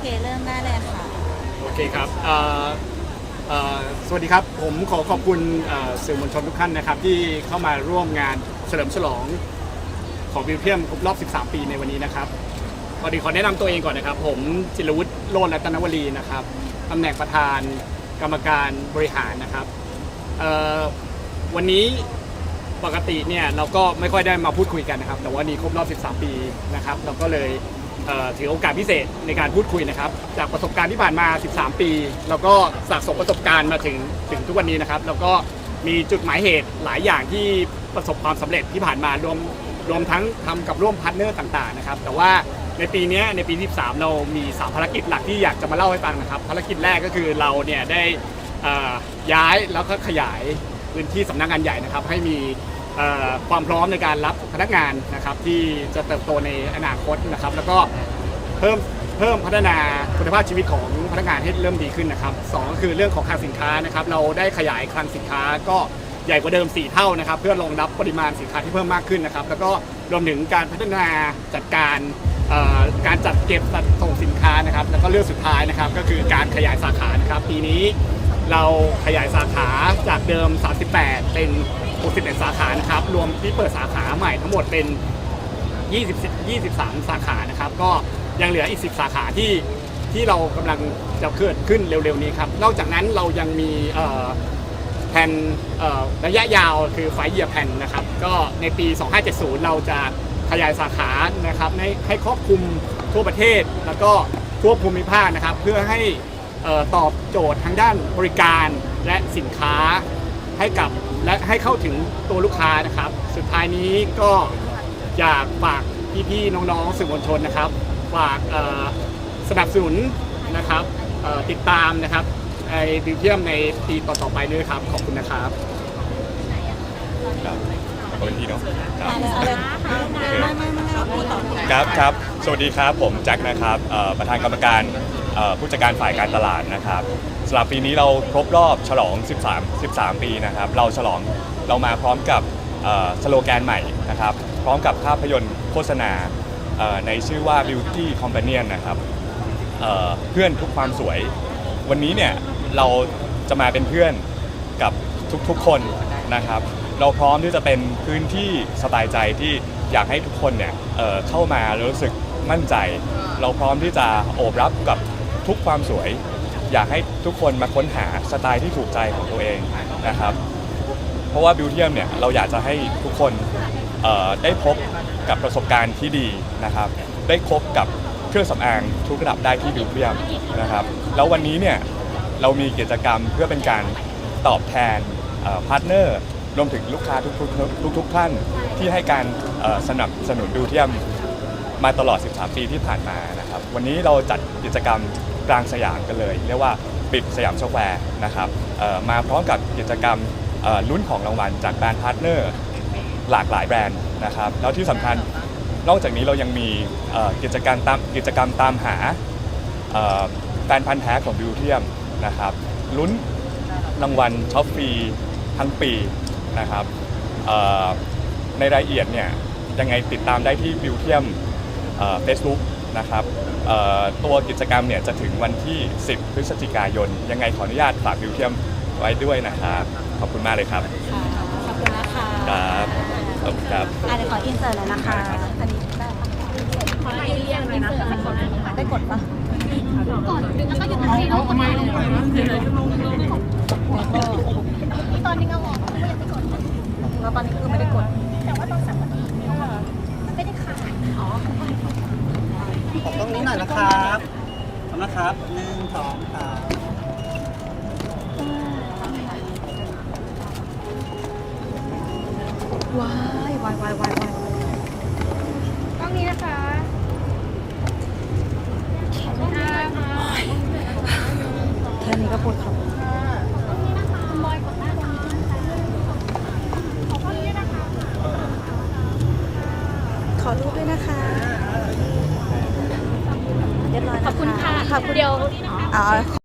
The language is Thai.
เคเริ่มได้เลยค่ะ โอเคครับเอ่อเอ่อสวัสดีครับ ผมขอขอบคุณเอ่อสื่อมวลชนทุกท่านนะครับ ที่เข้ามาร่วมงานเฉลิมฉลองของบิวเทียมครบรอบ 13 ปีในวันนี้นะครับพอดีขอแนะนำตัวเองก่อนนะครับ ผมจิรวุฒิโลนรัตนวลีนะครับตำแหน่งประธานกรรมการบริหารนะครับเอ่อวันนี้ปกติเนี่ยเราก็ไม่ค่อยได้มาพูดคุยกันนะครับ แต่ว่านี้ครบรอบ 13 ปีนะครับ เราก็เลย ถือโอกาสพิเศษในการพูดคุยนะครับ จากประสบการณ์ที่ผ่านมา 13 ปี แล้วก็สะสมประสบการณ์มาถึงถึงทุกวันนี้นะครับ แล้วก็มีจุดหมายเหตุหลายอย่างที่ประสบความสำเร็จที่ผ่านมารวมรวมทั้งทำกับร่วมพาร์ทเนอร์ต่างๆนะครับ แต่ว่าในปีนี้ในปี 13 เรามี 3 ภารกิจหลักที่อยากจะมาเล่าให้ฟังนะครับ ภารกิจแรกก็คือเราเนี่ยได้ย้ายแล้วก็ขยายพื้นที่สำนักงานใหญ่นะครับ ให้มี ความพร้อมในการรับพนักงานนะครับที่จะเติบโตในอนาคตนะครับ แล้วก็เพิ่มเพิ่มพัฒนาคุณภาพชีวิตของพนักงานให้เริ่มดีขึ้นนะครับสองก็คือเรื่องของคลังสินค้านะครับ เราได้ขยายคลังสินค้าก็ใหญ่กว่าเดิม 4 เท่านะครับ เพื่อรองรับปริมาณสินค้าที่เพิ่มมากขึ้นนะครับ แล้วก็รวมถึงการพัฒนาจัดการการจัดเก็บส่งสินค้านะครับ แล้วก็เรื่องสุดท้ายนะครับ ก็คือการขยายสาขานะครับปีนี้ เราขยายสาขาจากเดิม 38 เป็น 61 สาขานะครับ รวมที่เปิดสาขาใหม่ทั้งหมดเป็น 20 23 สาขานะครับ ก็ยังเหลืออีก 10 สาขาที่ที่เรากำลังจะเกิดขึ้นเร็วๆนี้ครับ นอกจากนั้นเรายังมีแผนเอ่อระยะยาวคือไฟเยียแผนนะครับ ก็ในปี 2570 เราจะขยายสาขานะครับให้ให้ครอบคลุมทั่วประเทศ แล้วก็ทั่วภูมิภาคนะครับ เพื่อให้ ตอบโจทย์ทางด้านบริการและสินค้าให้กับและให้เข้าถึงตัวลูกค้านะครับ สุดท้ายนี้ก็อยากฝากพี่ๆน้องๆสื่อมวลชนนะครับ ฝากเอ่อสนับสนุนนะครับเอ่อติดตามนะครับไอ้บิวเทียมในปีต่อๆไปด้วยครับ ขอบคุณนะครับครับขอบคุณพี่เนาะครับเอาเลยไม่ไม่ไม่เราพูดต่อพูดต่อครับครับ สวัสดีครับผมแจ็คนะครับเอ่อประธานกรรมการ เอ่อผู้จัดการฝ่ายการตลาดนะครับสำหรับปีนี้เราครบรอบฉลอง 13 13 ปีนะครับ เราฉลองเรามาพร้อมกับเอ่อสโลแกนใหม่นะครับ พร้อมกับภาพยนตร์โฆษณาเอ่อในชื่อว่า Beauty Companion นะครับ เอ่อเพื่อนทุกความสวย วันนี้เนี่ยเราจะมาเป็นเพื่อนกับทุกๆคนนะครับ เราพร้อมที่จะเป็นพื้นที่สบายใจที่อยากให้ทุกคนเนี่ยเอ่อเข้ามาแล้วรู้สึกมั่นใจ เราพร้อมที่จะโอบรับกับ ทุกความสวย อยากให้ทุกคนมาค้นหาสไตล์ที่ถูกใจของตัวเองนะครับ เพราะว่าบิวเทียมเนี่ยเราอยากจะให้ทุกคนได้พบกับประสบการณ์ที่ดีนะครับ ได้พบกับเครื่องสำอางทุกระดับได้ที่บิวเทียมนะครับ แล้ววันนี้เนี่ยเรามีกิจกรรมเพื่อเป็นการตอบแทนพาร์ทเนอร์รวมถึงลูกค้าทุกๆทุกทุกท่านที่ให้การสนับสนุนบิวเทียมมาตลอด 13 ปีที่ผ่านมานะครับ วันนี้เราจัดกิจกรรม กลางสยามกันเลย เรียกว่าปิดสยามสแควร์นะครับมาพร้อมกับกิจกรรมลุ้นของรางวัลจากแบรนด์พาร์ทเนอร์หลากหลายแบรนด์นะครับแล้วที่สำคัญนอกจากนี้เรายังมีกิจกรรมตามกิจกรรมตามหาแฟนพันธ์แท้ของบิวเทียมนะครับลุ้นรางวัลช็อปฟรีทั้งปีนะครับในรายละเอียดเนี่ยยังไงติดตามได้ที่บิวเทียมเฟซบุ๊ก นะครับเอ่อตัวกิจกรรมเนี่ยจะถึงวันที่ 10 พฤศจิกายน ยังไงขออนุญาตฝากบิวเทียมไว้ด้วยนะครับขอบคุณมากเลยครับค่ะขอบคุณนะคะครับขอบคุณครับอะเดี๋ยวขออินเสิร์ตเลยนะคะอันนี้ได้ปะขออินเรียงเลยนะคะได้กดปะกดแล้วก็หยุดทันทีแล้วกดไปลงไปแล้วก็ตอนนี้เอาออกไม่ยังไม่กดแล้วตอนนี้คือไม่ได้กดแต่ว่าตอนสัมปทานมันไม่ได้ขาด อ๋อ ขอตรงนี้หน่อยนะครับทำนะครับหนึ่งสองสามวายวายวายวายวายตรงนี้นะคะแค่นี้ก็ปวดคอบอยกดหน้าตรงนี้ขอข้อนี้นะคะ ขอรูปด้วยนะคะ เ